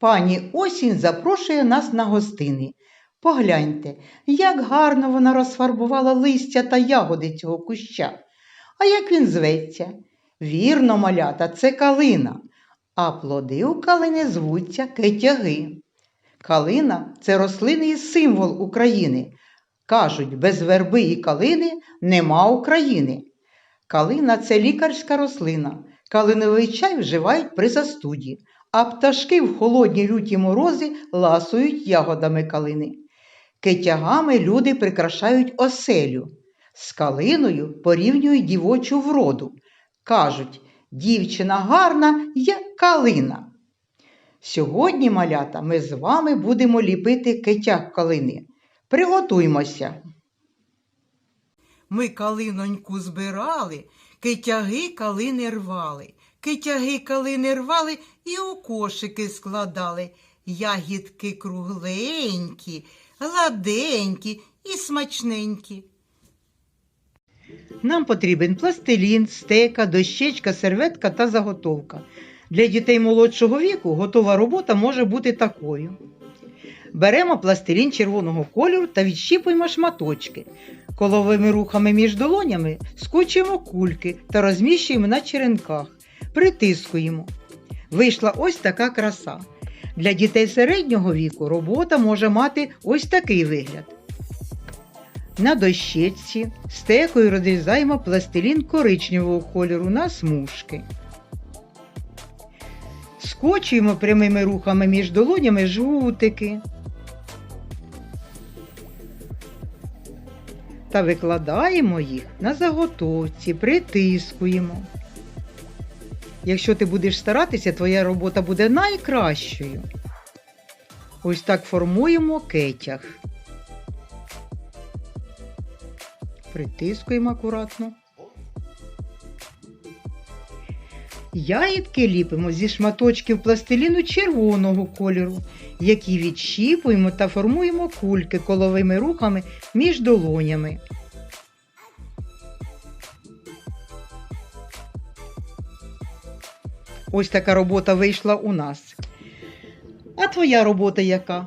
Пані осінь запрошує нас на гостини. Погляньте, як гарно вона розфарбувала листя та ягоди цього куща. А як він зветься? Вірно, малята, це калина, а плоди у калини звуться кетяги. Калина це рослинний символ України. Кажуть, без верби і калини нема України. Калина це лікарська рослина. Калиновий чай вживають при застуді, а пташки в холодні люті морози ласують ягодами калини. Кетягами люди прикрашають оселю. З калиною порівнюють дівочу вроду. Кажуть, дівчина гарна, як калина. Сьогодні, малята, ми з вами будемо ліпити кетяг калини. Приготуймося. Ми калиноньку збирали, китяги калини рвали, китяги калини рвали і у кошики складали. Ягідки кругленькі, гладенькі і смачненькі. Нам потрібен пластилін, стека, дощечка, серветка та заготовка. Для дітей молодшого віку готова робота може бути такою. Беремо пластилін червоного кольору та відщіпуємо шматочки. Коловими рухами між долонями скочуємо кульки та розміщуємо на черенках. Притискуємо. Вийшла ось така краса. Для дітей середнього віку робота може мати ось такий вигляд. На дощечці стекою розрізаємо пластилін коричневого кольору на смужки. Скочуємо прямими рухами між долонями жгутики. Та викладаємо їх на заготовці, притискуємо. Якщо ти будеш старатися, твоя робота буде найкращою. Ось так формуємо кетяг. Притискуємо акуратно. Ягідки ліпимо зі шматочків пластиліну червоного кольору, які відщіпуємо та формуємо кульки коловими рухами між долонями. Ось така робота вийшла у нас. А твоя робота яка?